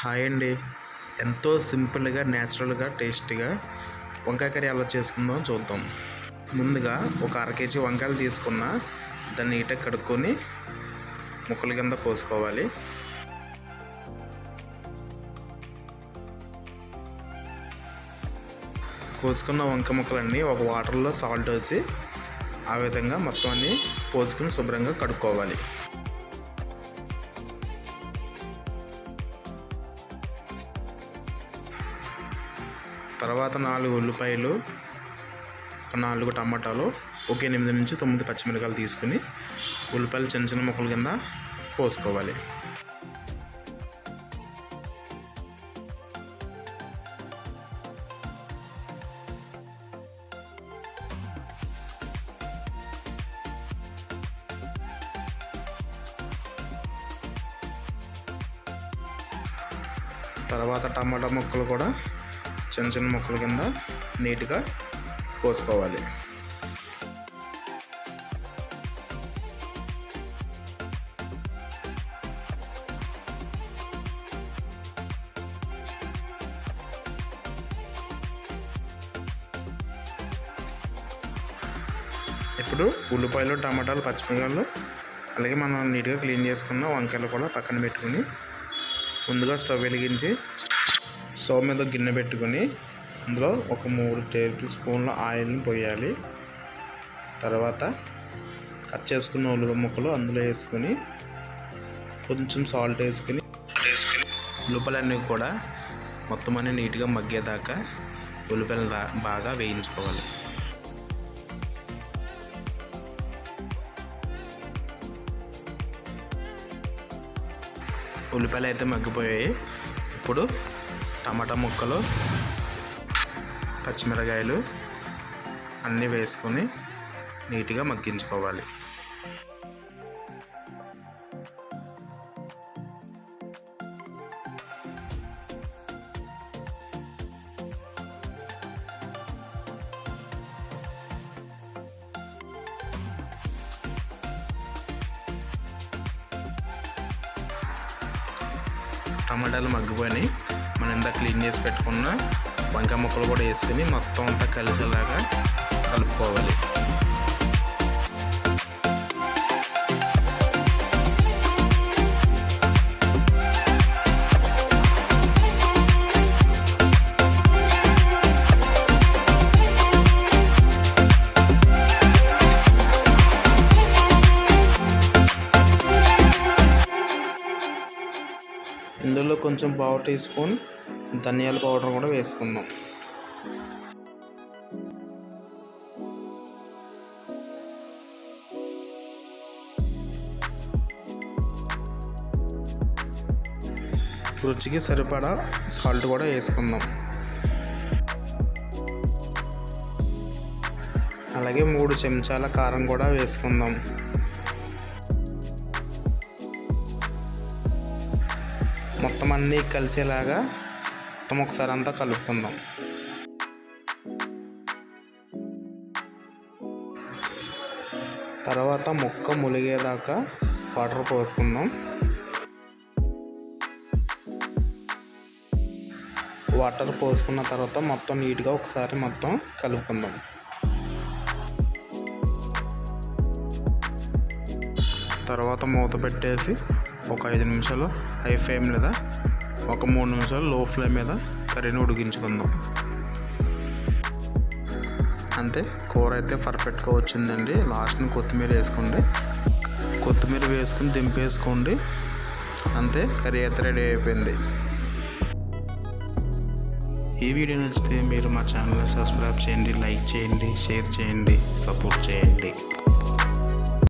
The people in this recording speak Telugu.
హాయ్ అండి. ఎంతో సింపుల్గా న్యాచురల్గా టేస్టీగా వంకాయ కర్రీ ఎలా చేసుకుందాం చూద్దాం. ముందుగా ఒక అర కేజీ వంకాయలు తీసుకున్న దాన్ని నీట్గా కడుక్కొని ముక్కల కింద కోసుకోవాలి కోసుకున్న వంక ముక్కలన్నీ ఒక వాటర్లో సాల్ట్ వేసి ఆ విధంగా మొత్తం అన్నీ పోసుకుని శుభ్రంగా కడుక్కోవాలి. తర్వాత నాలుగు ఉల్లిపాయలు ఒక నాలుగు టమాటాలు ఒక ఎనిమిది నుంచి తొమ్మిది పచ్చిమిరకాయలు తీసుకుని ఉల్లిపాయలు చిన్న చిన్న ముక్కల కింద కోసుకోవాలి తర్వాత టమాటా ముక్కలు కూడా చిన్న చిన్న ముక్కల కింద నీట్గా కోసుకోవాలి. ఇప్పుడు ఉల్లిపాయలు టమాటాలు పచ్చిమిరపకాయలు అలాగే మనం నీట్గా క్లీన్ చేసుకున్న వంకాయలు కూడా పక్కన పెట్టుకుని ముందుగా స్టవ్ వెలిగించి స్టవ్ మీద గిన్నె పెట్టుకొని అందులో ఒక మూడు టేబుల్ స్పూన్ల ఆయిల్ని పోయాలి. తర్వాత కట్ చేసుకున్న ఉల్లిపాయ ముక్కలు అందులో వేసుకొని కొంచెం సాల్ట్ వేసుకుని ఉల్లిపాయలన్నీ కూడా మొత్తం అన్ని నీట్గా మగ్గేదాకా ఉల్లిపాయలు బాగా వేయించుకోవాలి. ఉల్లిపాయలు అయితే మగ్గిపోయాయి. ఇప్పుడు టమాటా ముక్కలు పచ్చిమిరకాయలు అన్నీ వేసుకొని నీట్గా మగ్గించుకోవాలి. టమాటాలు మగ్గిపోయినాయి. మనం ఇంత క్లీన్ చేసి పెట్టుకున్న వంకాయ ముక్కలు కూడా వేసుకుని మొత్తం అంతా కలిసేలాగా కలుపుకోవాలి. కొంచెం పావు టీ స్పూన్ ధనియాల పౌడర్ కూడా వేసుకుందాం. రుచికి సరిపడా సాల్ట్ కూడా వేసుకుందాం. అలాగే మూడు చెంచాల కారం కూడా వేసుకుందాం. మొత్తం అన్నీ కలిసేలాగా మొత్తం ఒకసారి అంతా కలుపుకుందాం. తర్వాత ముక్క ములిగేదాకా వాటర్ పోసుకుందాం. వాటర్ పోసుకున్న తర్వాత మొత్తం నీట్గా ఒకసారి మొత్తం కలుపుకుందాం. తర్వాత మూత పెట్టేసి ఒక ఐదు నిమిషాలు హై ఫ్లేమ్ మీద ఒక మూడు నిమిషాలు లో ఫ్లేమ్ మీద కర్రీని ఉడికించుకుందాం. అంతే కూర అయితే పర్ఫెక్ట్గా వచ్చిందండి. లాస్ట్ని కొత్తిమీర వేసుకోండి. కొత్తిమీర వేసుకుని దింపేసుకోండి. అంతే కర్రీ అయితే రెడీ అయిపోయింది. ఈ వీడియో నచ్చితే మీరు మా ఛానల్ని సబ్స్క్రైబ్ చేయండి లైక్ చేయండి షేర్ చేయండి సపోర్ట్ చేయండి.